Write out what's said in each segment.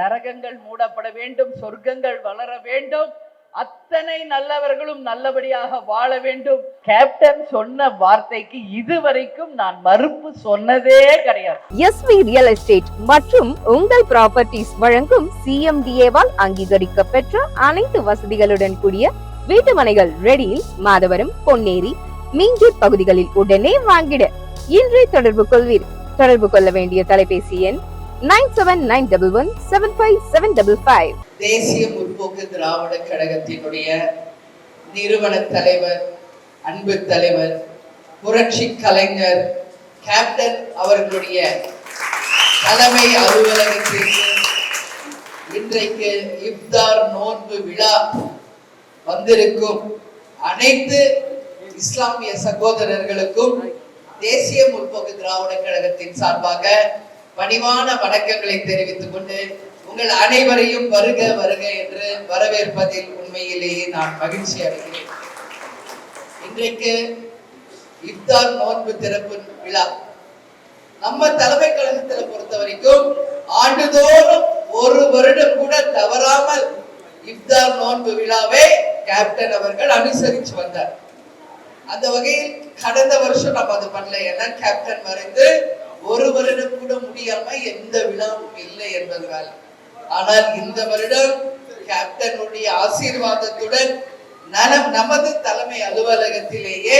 நரகங்கள் மூடப்பட வேண்டும் சொர்க்கங்கள் வளர வேண்டும். அத்தனை நல்லவர்களும் நல்லபடியாக வாழ வேண்டும். கேப்டன் சொன்ன வார்த்தைக்கு இதுவரைக்கும் நான் மறுப்பு சொன்னதே கிடையாது. எஸ்வி ரியல் எஸ்டேட் மற்றும் உங்கள் ப்ராப்பர்ட்டிஸ் வழங்கும் சிஎம்டிஏவால் அங்கீகரிக்க பெற்ற அனைத்து வசதிகளுடன் கூடிய வீட்டுமனைகள் ரெடியில் மாதவரம் பொன்னேரி மீஞ்சூர் பகுதிகளில் உடனே வாங்கிட. இன்றே தொடர்பு கொள்வீர். தொடர்பு கொள்ள வேண்டிய தொலைபேசி எண் nine seven nine double one seven five seven double five. தேசிய முற்போக்கு திராவிட கழகத்தினுடைய நிறுவன தலைவர் அன்பு தலைவர் புரட்சி கலைஞர் கேப்டன் அவர்களுடைய தலைமை அலுவலகத்திற்கு இன்றைக்கு இப்தார் நோன்பு விழா வந்திருக்கும் அனைத்து இஸ்லாமிய சகோதரர்களுக்கும் தேசிய முற்போக்கு திராவிட கழகத்தின் சார்பாக பணிவான வணக்கங்களை தெரிவித்துக் கொண்டு உங்கள் அனைவரையும் வருக வருக என்று வரவேற்பதில் உண்மையிலேயே நான் மகிழ்ச்சி அடைகிறேன். இன்றைக்கு இப்தார் நோன்பு திறப்பு விழா. நம்ம தலைமை கழகத்துல பொறுத்த வரைக்கும் ஆண்டுதோறும் ஒரு வருடம் கூட தவறாமல் இப்தார் நோன்பு விழாவை கேப்டன் அவர்கள் அனுசரிச்சு வந்தார். அந்த வகையில் கடந்த வருஷம் நம்ம அது பண்ணல. ஏன்னா கேப்டன் மறைந்து ஒரு வருடம் கூட முடியாம எந்த விழாவும் இல்லை என்பதனால். ஆனால் இந்த வருடம் கேப்டனுடைய ஆசீர்வாதத்துடன் நலம் நமது தலைமை அலுவலகத்திலேயே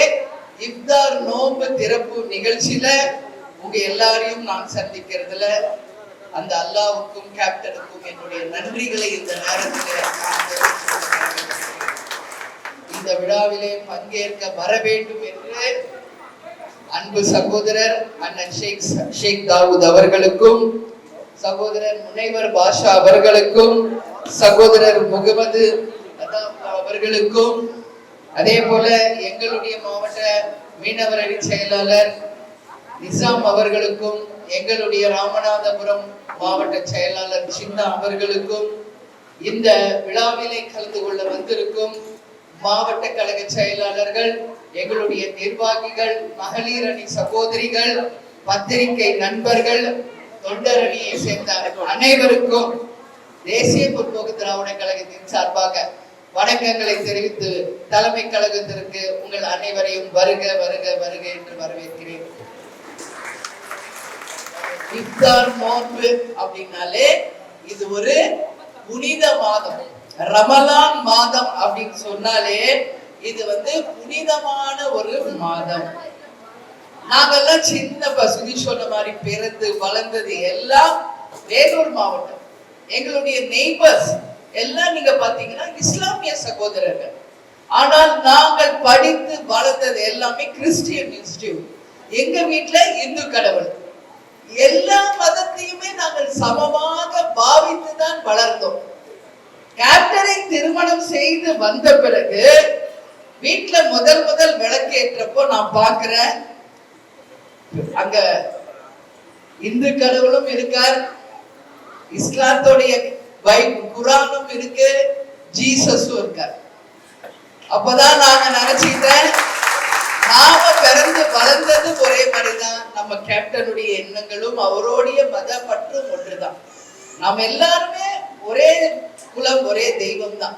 இப்தார் நோன்பு திறப்பு நிகழ்ச்சியில உங்க எல்லாரையும் நான் சந்திக்கிறதுல அந்த அல்லாவுக்கும் கேப்டனுக்கும் என்னுடைய நன்றிகளை இந்த நேரத்தில் இந்த விழாவிலே பங்கேற்க வர வேண்டும் என்று அன்பு சகோதரர் அண்ணன் ஷேக் ஷேக் தாவூத் அவர்களுக்கும் சகோதரர் முனைவர் பாஷா அவர்களுக்கும் சகோதரர் முகமது அவர்களுக்கும் அதே போல எங்களுடைய மாவட்ட மீனவர் அணி செயலாளர் நிசாம் அவர்களுக்கும் எங்களுடைய ராமநாதபுரம் மாவட்ட செயலாளர் சின்னா அவர்களுக்கும் இந்த விழாவிலே கலந்து கொள்ள வந்திருக்கும் மாவட்ட கழக செயலாளர்கள் எங்களுடைய நிர்வாகிகள் மகளிர் அணி சகோதரிகள் பத்திரிகை நண்பர்கள் தொண்டர் அணியை சேர்ந்த அனைவருக்கும் தேசிய முற்போக்கு திராவிட கழகத்தின் சார்பாக வணக்கங்களை தெரிவித்து தலைமை கழகத்திற்கு உங்கள் அனைவரையும் வருக வருக வருக என்று வரவேற்கிறேன். இஃப்தார் நோன்பு அப்படின்னாலே இது ஒரு புனித மாதம். ரமலான் மாதம் அப்படின்னு சொன்னாலே இது வந்து புனிதமான ஒரு மாதம். நாங்கெல்லாம் சின்ன பசுதி சொன்ன மாதிரி பிறந்து வளர்ந்தது எல்லாம் வேலூர் மாவட்டம். எங்களுடைய நெய்பர்ஸ் எல்லாம் நீங்க பாத்தீங்கன்னா இஸ்லாமிய சகோதரர்கள். ஆனால் நாங்கள் படித்து வளர்ந்தது எல்லாமே கிறிஸ்டியன் இன்ஸ்டியூட் எங்க வீட்டுல இந்து கடவுள். எல்லா மதத்தையுமே நாங்கள் சமமாக பாவித்து தான் வளர்ந்தோம். கேப்டரை திருமணம் செய்து வந்த பிறகு வீட்டுல முதல் முதல் விளக்கேற்றப்போ நான் பாக்குறேன் அங்க இந்து கடவுளும் இருக்கார் இஸ்லாத்தோடைய குரானும் இருக்கு ஜீசஸும் இருக்கார். அப்பதான் நாங்க நினைச்சுக்கிட்டேன் நாம பிறந்து வளர்ந்தது ஒரே மாதிரிதான். நம்ம கேப்டனுடைய எண்ணங்களும் அவருடைய மத பற்றும் ஒன்றுதான். நாம் எல்லாருமே ஒரே குலம் ஒரே தெய்வம் தான்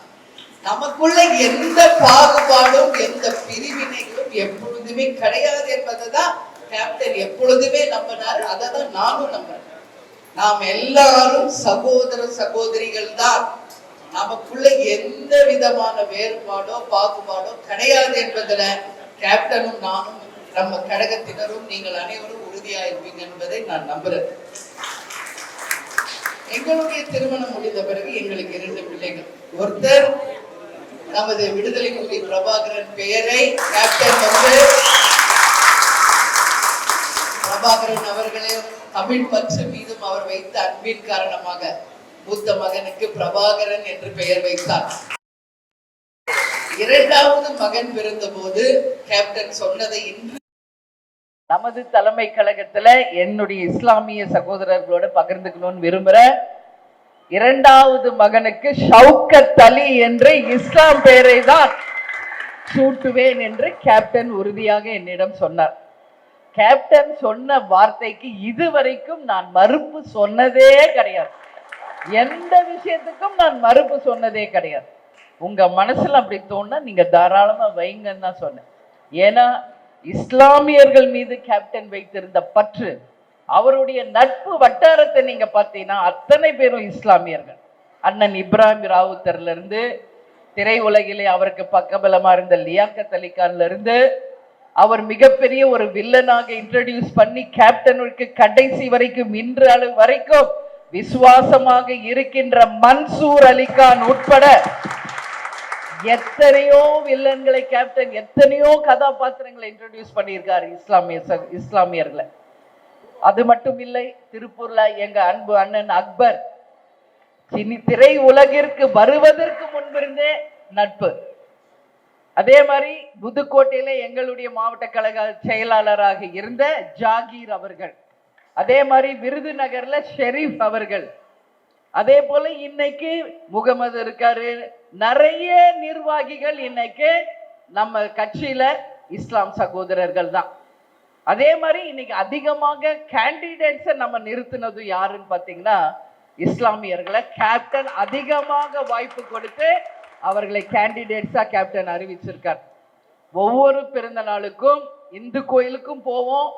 நமக்குள்ள எந்த பாகுபாடும் எந்த பிரிவினைகளும் எப்பொழுதுமே கிடையாது என்பதுதான் கேப்டன் எப்பொழுதுமே நம்பினார். அதை தான் நானும் நம்புறேன். நாம் எல்லாரும் சகோதர சகோதரிகள் தான். நமக்குள்ள எந்த விதமான வேறுபாடோ பாகுபாடோ கிடையாது என்பதுல கேப்டனும் நானும் நம்ம கழகத்தினரும் நீங்கள் அனைவரும் உறுதியா இருப்பீங்க என்பதை நான் நம்புறேன். எங்களுடைய திருமணம் முடிந்த பிறகு எங்களுக்கு இரண்டு பிள்ளைகள். ஒருத்தர் நமது விடுதலை புலி பிரபாகரன் பெயரை கேப்டன் வந்து பிரபாகரன் அவர்களே தமிழ் பற்று மீதும் அவர் வைத்த அன்பின் காரணமாக மூத்த மகனுக்கு பிரபாகரன் என்று பெயர் வைத்தார். இரண்டாவது மகன் பிறந்தபோது கேப்டன் சொன்னதை இன்று நமது தலைமை கழகத்துல என்னுடைய இஸ்லாமிய சகோதரர்களோட பகிர்ந்துக்கணும்னு விரும்புற இரண்டாவது மகனுக்கு ஷவுக்கத் அலி என்று இஸ்லாம் பெயரை தான் சூட்டுவேன் என்று கேப்டன் உறுதியாக என்னிடம் சொன்னார். கேப்டன் சொன்ன வார்த்தைக்கு இதுவரைக்கும் நான் மறுப்பு சொன்னதே கிடையாது. எந்த விஷயத்துக்கும் நான் மறுப்பு சொன்னதே கிடையாது. உங்க மனசுல அப்படி தோணுனா நீங்க தாராளமா வைங்கன்னு தான் சொன்னேன். ஏன்னா இஸ்லாமியர்கள் மீது கேப்டன் வைத்திருந்த பற்று அவருடைய நட்பு வட்டாரத்தை நீங்க பார்த்தீங்கன்னா அத்தனை பேரும் இஸ்லாமியர்கள். அண்ணன் இப்ராஹிம் ராவுத்தர்ல இருந்து திரையுலகிலே அவருக்கு பக்கபலமா இருந்த லியாக்கத் அலிகான்ல இருந்து அவர் மிகப்பெரிய ஒரு வில்லனாக இன்ட்ரடியூஸ் பண்ணி கேப்டனுக்கு கடைசி வரைக்கும் இன்று அளவு வரைக்கும் விசுவாசமாக இருக்கின்ற மன்சூர் அலிகான் உட்பட எத்தனையோ வில்லன்களை கேப்டன் எத்தனையோ கதாபாத்திரங்களை இன்ட்ரடியூஸ் பண்ணியிருக்காரு இஸ்லாமிய ச- இஸ்லாமியர்களை. அது மட்டும் இல்லை திருப்பூர்ல எங்க அன்பு அண்ணன் அக்பர் சினி திரை உலகிற்கு வருவதற்கு முன்பிருந்தே நட்பு. அதே மாதிரி புதுக்கோட்டையில எங்களுடைய மாவட்ட கழக செயலாளராக இருந்த ஜாகீர் அவர்கள் அதே மாதிரி விருதுநகர்ல ஷெரீப் அவர்கள். அதே போல இன்னைக்கு முகமது இருக்காரு. நிறைய நிர்வாகிகள் இன்னைக்கு நம்ம கட்சியில இஸ்லாம் சகோதரர்கள் தான். அதே மாதிரி இன்னைக்கு அதிகமாக கேண்டிடேட்ஸை நம்ம நிறுத்தினது யாருன்னு பார்த்தீங்கன்னா இஸ்லாமியர்களை கேப்டன் அதிகமாக வாய்ப்பு கொடுத்து அவர்களை கேண்டிடேட்ஸாக கேப்டன் அறிவிச்சிருக்கார். ஒவ்வொரு பிறந்த நாளுக்கும் இந்து கோயிலுக்கும் போவோம்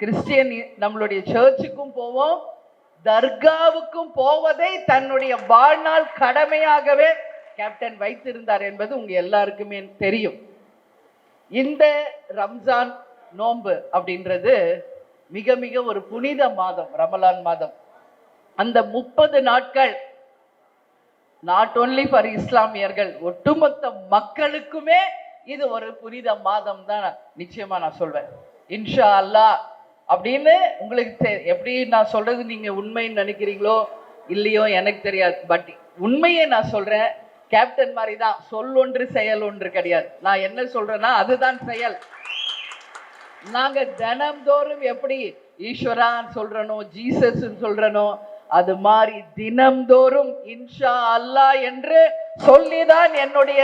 கிறிஸ்டியன் நம்மளுடைய சர்ச்சுக்கும் போவோம் தர்காவுக்கும் போவதை தன்னுடைய வாழ்நாள் கடமையாகவே கேப்டன் வைத்திருந்தார் என்பது உங்க எல்லாருக்குமே தெரியும். இந்த ரம்ஜான் நோன்பு அப்படின்றது மிக மிக ஒரு புனித மாதம் ரமலான் மாதம். அந்த முப்பது நாட்கள் நாட் ஒன்லி ஃபார் இஸ்லாமியர்கள் ஒட்டுமொத்த மக்களுக்குமே இது ஒரு புனித மாதம் தான் நிச்சயமா நான் சொல்வேன். இன்ஷா அல்லாஹ் அப்படின்னு உங்களுக்கு தெ- எப்படி நான் சொல்றது நீங்க உண்மைன்னு நினைக்கிறீங்களோ இல்லையோ எனக்கு தெரியாது. பட் உண்மையை நான் சொல்றேன் கேப்டன் மாதிரி தான் சொல் ஒன்று செயல் ஒன்று கிடையாது. நான் என்ன சொல்றேன்னா அதுதான் செயல். நாங்க தினம்தோறும் எப்படி ஈஸ்வரான்னு சொல்றனோ ஜீசஸ் சொல்றனோ அது மாதிரி தினம்தோறும் இன்ஷா அல்லா என்று சொல்லிதான் என்னுடைய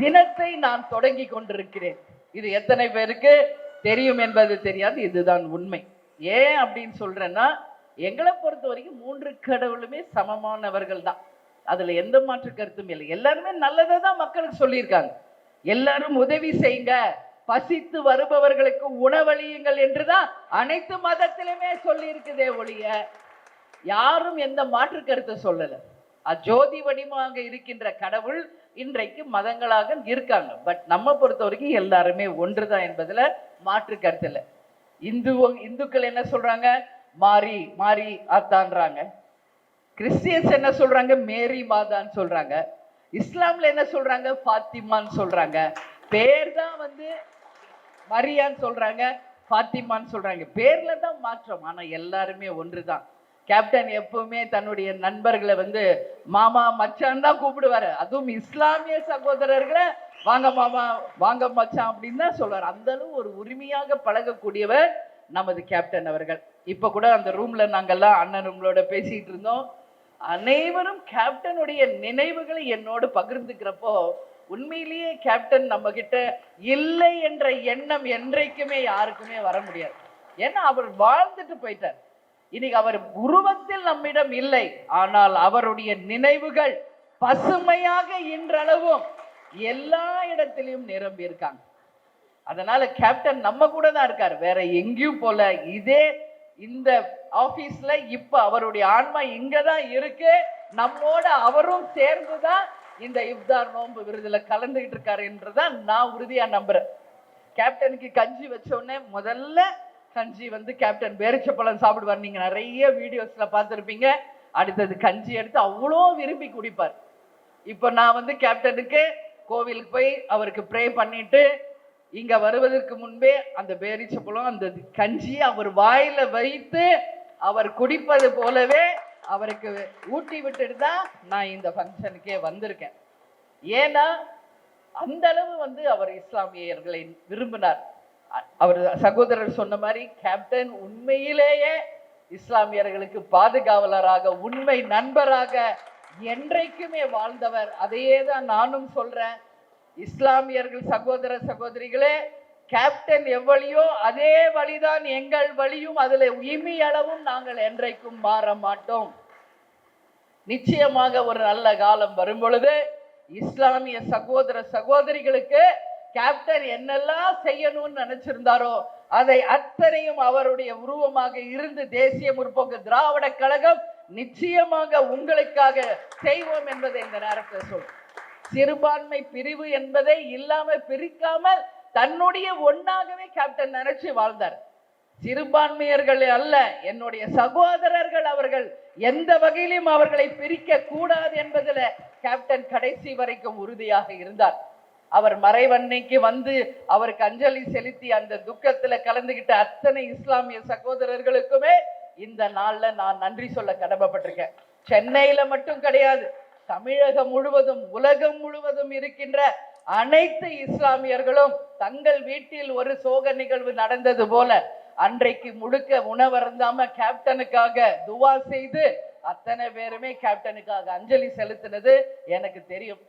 தினத்தை நான் தொடங்கி கொண்டிருக்கிறேன். இது எத்தனை பேருக்கு தெரியும் என்பது தெரியாது இதுதான் உண்மை. ஏன் அப்படின்னு சொல்றேன்னா எங்களை பொறுத்த வரைக்கும் மூன்று கடவுளுமே சமமானவர்கள் தான். அதுல எந்த மாற்று கருத்தும் இல்லை. எல்லாருமே நல்லதை தான் மக்களுக்கு சொல்லியிருக்காங்க. எல்லாரும் உதவி செய்யுங்க பசித்து வருபவர்களுக்கு உணவளியுங்கள் என்றுதான் அனைத்து மதத்திலுமே சொல்லி இருக்குதே ஒழிய யாரும் எந்த மாற்று கருத்தை சொல்லல. அஜோதி வடிவமாக இருக்கின்ற கடவுள் இன்றைக்கு மதங்களாக இருக்காங்க. பட் நம்ம பொறுத்த வரைக்கும் எல்லாருமே ஒன்றுதான் என்பதுல மாற்று கருத்து இல்லை. இந்து இந்துக்கள் என்ன சொல்றாங்க? மாறி மாறி ஆத்தான்றாங்க. கிறிஸ்டியன்ஸ் என்ன சொல்றாங்க? மேரி மாதான்னு சொல்றாங்க. இஸ்லாம்ல என்ன சொல்றாங்க? ஃபாத்திமான்னு சொல்றாங்க. பேர் தான் வந்து மரியான்னு சொல்கிறாங்க ஃபாத்திமான்னு சொல்கிறாங்க பேரில் தான் மாற்றம் ஆனால் எல்லாருமே ஒன்று தான் கேப்டன் எப்பவுமே தன்னுடைய நண்பர்களை வந்து மாமா மச்சான் தான் கூப்பிடுவாரு. அதுவும் இஸ்லாமிய சகோதரர்களை வாங்க மாமா வாங்க மச்சான் அப்படின்னு தான் சொல்லுவார் அந்த அளவு ஒரு உரிமையாக பழகக்கூடியவர் நமது கேப்டன் அவர்கள். இப்போ கூட அந்த ரூம்ல நாங்கெல்லாம் அண்ணன் ரூம்களோட பேசிட்டு இருந்தோம். அனைவரும் கேப்டனுடைய நினைவுகளை என்னோடு பகிர்ந்துக்கிறப்போ உண்மையிலேயே கேப்டன் நம்ம கிட்ட இல்லை என்ற எண்ணம் என்றைக்குமே யாருக்குமே வர முடியாது. ஏன்னா அவர் வாழ்ந்துட்டு போயிட்டார். இன்னைக்கு அவர் உருவத்தில் நம்மிடம் இல்லை. ஆனால் அவருடைய நினைவுகள் பசுமையாக இன்றளவும் எல்லா இடத்திலையும் நிரம்பி இருக்காங்க. அதனால கேப்டன் நம்ம கூட தான் இருக்காரு. வேற எங்கேயும் போல. இதே இந்த ஆபீஸ்ல இப்ப அவருடைய ஆன்மா இங்க தான் இருக்கு. நம்மோட அவரும் சேர்ந்து தான் இந்த இப்தார் நோன்பு விருதுல கலந்துகிட்டு இருக்காரு என்றுதான் நான் உறுதியா நம்புறேன். கேப்டனுக்கு கஞ்சி வச்சோடனே முதல்ல கஞ்சி வந்து கேப்டன் பேரிச்சப்பழம் சாப்பிடுவார். நீங்க நிறைய வீடியோஸ்ல பார்த்துருப்பீங்க. அடுத்தது கஞ்சி எடுத்து அவ்வளோ விரும்பி குடிப்பார். இப்போ நான் வந்து கேப்டனுக்கு கோவிலுக்கு போய் அவருக்கு ப்ரே பண்ணிட்டு இங்க வருவதற்கு முன்பே அந்த பேரிச்சப்பழம் அந்த கஞ்சியை அவர் வாயில வைத்து அவர் குடிப்பது போலவே அவருக்கு ஊட்டி விட்டுட்டு தான் நான் இந்த ஃபங்க்ஷனுக்கே வந்திருக்கேன். ஏன்னா அந்த அளவு வந்து அவர் இஸ்லாமியர்களை விரும்பினார். அவர் சகோதரர் சொன்ன மாதிரி கேப்டன் உண்மையிலேயே இஸ்லாமியர்களுக்கு பாதுகாவலராக உண்மை நண்பராக என்றைக்குமே வாழ்ந்தவர். அதையே தான் நானும் சொல்றேன். இஸ்லாமியர்கள் சகோதர சகோதரிகளே கேப்டன் எவ்வளியோ அதே வழிதான் எங்கள் வழியும் அதில் இமி அளவும் நாங்கள் என்றைக்கும் மாற மாட்டோம். நிச்சயமாக ஒரு நல்ல காலம் வரும் பொழுது இஸ்லாமிய சகோதர சகோதரிகளுக்கு கேப்டன் என்னெல்லாம் செய்யணும்னு நினைச்சிருந்தாரோ அதை அத்தனையும் அவருடைய உருவமாக இருந்து தேசிய முற்போக்கு திராவிட கழகம் நிச்சயமாக உங்களுக்காக செய்வோம் என்பதை இந்த நேரத்தில் சொல். சிறுபான்மை பிரிவு என்பதை இல்லாம பிரிக்காமல் தன்னுடைய ஒன்றாகவே கேப்டன் நினைச்சு வாழ்ந்தார். சிறுபான்மையர்கள் அல்ல என்னுடைய சகோதரர்கள் அவர்கள் எந்த வகையிலும் அவர்களை பிரிக்க கூடாது என்பதில் கேப்டன் கடைசி வரைக்கும் உறுதியாக இருந்தார். அவர் மறைவன்னைக்கு வந்து அவருக்கு அஞ்சலி செலுத்தி அந்த துக்கத்துல கலந்துகிட்ட அத்தனை இஸ்லாமிய சகோதரர்களுக்குமே இந்த நாள்ல நான் நன்றி சொல்ல கடமைப்பட்டிருக்கேன். சென்னையில மட்டும் கிடையாது தமிழகம் முழுவதும் உலகம் முழுவதும் இருக்கின்ற அனைத்து இஸ்லாமியர்களும் தங்கள் வீட்டில் ஒரு சோக நிகழ்வு நடந்தது போல அன்றைக்கு முழுக்க உணவருந்தாம கேப்டனுக்காக துவா செய்து அத்தனை பேருமே கேப்டனுக்காக அஞ்சலி செலுத்தினது எனக்கு தெரியும்.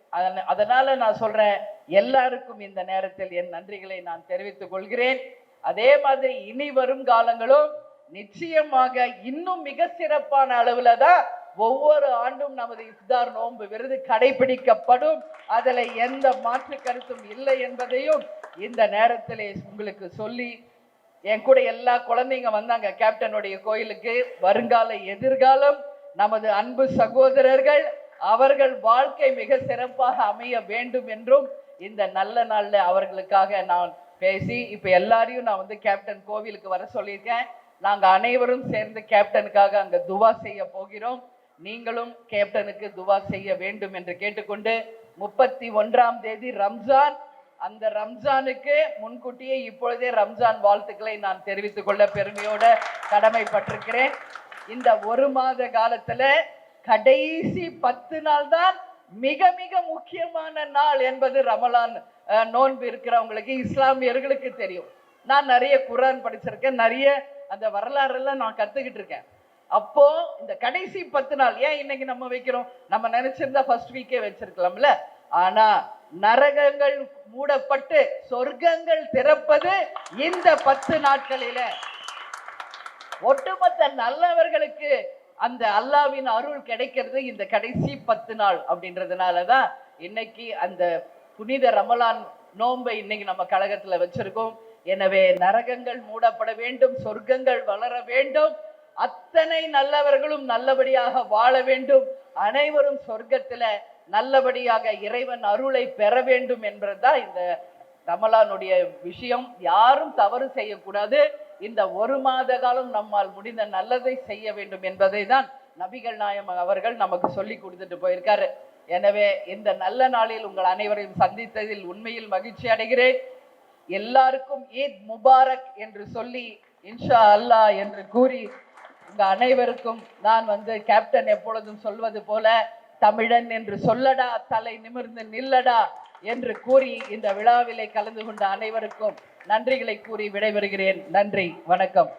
அதனால நான் சொல்றேன் எல்லாருக்கும் இந்த நேரத்தில் என் நன்றிகளை நான் தெரிவித்துக் கொள்கிறேன். அதே மாதிரி இனி வரும் காலங்களும் நிச்சயமாக இன்னும் மிக சிறப்பான அளவுல தான் ஒவ்வொரு ஆண்டும் நமது இஃப்தார் நோன்பு விருது கடைபிடிக்கப்படும். அதில் எந்த மாற்று கருத்தும் இல்லை என்பதையும் இந்த நேரத்திலே உங்களுக்கு சொல்லி என் கூட எல்லா குழந்தைங்க வந்தாங்க. கேப்டனுடைய கோயிலுக்கு வருங்கால எதிர்காலம் நமது அன்பு சகோதரர்கள் அவர்கள் வாழ்க்கை மிக சிறப்பாக அமைய வேண்டும் என்றும் இந்த நல்ல நாளில் அவர்களுக்காக நான் பேசி இப்போ எல்லாரையும் நான் வந்து கேப்டன் கோவிலுக்கு வர சொல்லியிருக்கேன். நாங்கள் அனைவரும் சேர்ந்து கேப்டனுக்காக அங்கே துவா செய்ய போகிறோம். நீங்களும் கேப்டனுக்கு துவா செய்ய வேண்டும் என்று கேட்டுக்கொண்டு முப்பத்தி ஒன்றாம் தேதி ரம்ஜான் அந்த ரம்ஜானுக்கு முன்கூட்டியே இப்பொழுதே ரம்ஜான் வாழ்த்துக்களை நான் தெரிவித்துக் கொள்ள பெருமையோட கடமைப்பட்டிருக்கிறேன். இந்த ஒரு மாத காலத்துல கடைசி பத்து நாள் தான் மிக மிக முக்கியமான நாள் என்பது ரமலான் நோன்பு இருக்கிறவங்களுக்கு இஸ்லாமியர்களுக்கு தெரியும். நான் நிறைய குரான் படிச்சிருக்கேன் நிறைய அந்த வரலாறு எல்லாம் நான் கத்துக்கிட்டு இருக்கேன். அப்போ இந்த கடைசி பத்து நாள் ஏன் இன்னைக்கு நம்ம வைக்கிறோம்? நம்ம நினைச்சிருந்தா ஃபர்ஸ்ட் வீக்கே வச்சிருக்கலாம்ல. ஆனா நரகங்கள் மூடப்பட்டு சொர்க்கங்கள் திறப்பது இந்த பத்து நாட்களில. ஒட்டுமொத்த நல்லவர்களுக்கு அந்த அல்லாவின் அருள் கிடைக்கிறது இந்த கடைசி பத்து நாள் அப்படின்றதுனால தான் இன்னைக்கு அந்த புனித ரமலான் நோன்பை இன்னைக்கு நம்ம கழகத்துல வச்சிருக்கோம். எனவே நரகங்கள் மூடப்பட வேண்டும் சொர்க்கங்கள் வளர வேண்டும். அத்தனை நல்லவர்களும் நல்லபடியாக வாழ வேண்டும். அனைவரும் சொர்க்கத்துல நல்லபடியாக இறைவன் அருளை பெற வேண்டும் என்பதுதான் இந்த ரமலானுடைய விஷயம். யாரும் தவறு செய்யக்கூடாது. இந்த ஒரு மாத காலம் நம்மால் முடிந்த நல்லதை செய்ய வேண்டும் என்பதை தான் நபிகள் நாயம் அவர்கள் நமக்கு சொல்லி கொடுத்துட்டு போயிருக்காரு. எனவே இந்த நல்ல நாளில் உங்கள் அனைவரையும் சந்தித்ததில் உண்மையில் மகிழ்ச்சி அடைகிறேன். எல்லாருக்கும் ஈத் முபாரக் என்று சொல்லி இன்ஷா அல்லா என்று கூறி உங்கள் அனைவருக்கும் நான் வந்து கேப்டன் எப்பொழுதும் சொல்வது போல தமிழன் என்று சொல்லடா தலை நிமிர்ந்து நில்லடா என்று கூறி இந்த விழாவிலே கலந்து கொண்ட அனைவருக்கும் நன்றிகளை கூறி விடைபெறுகிறேன். நன்றி வணக்கம்.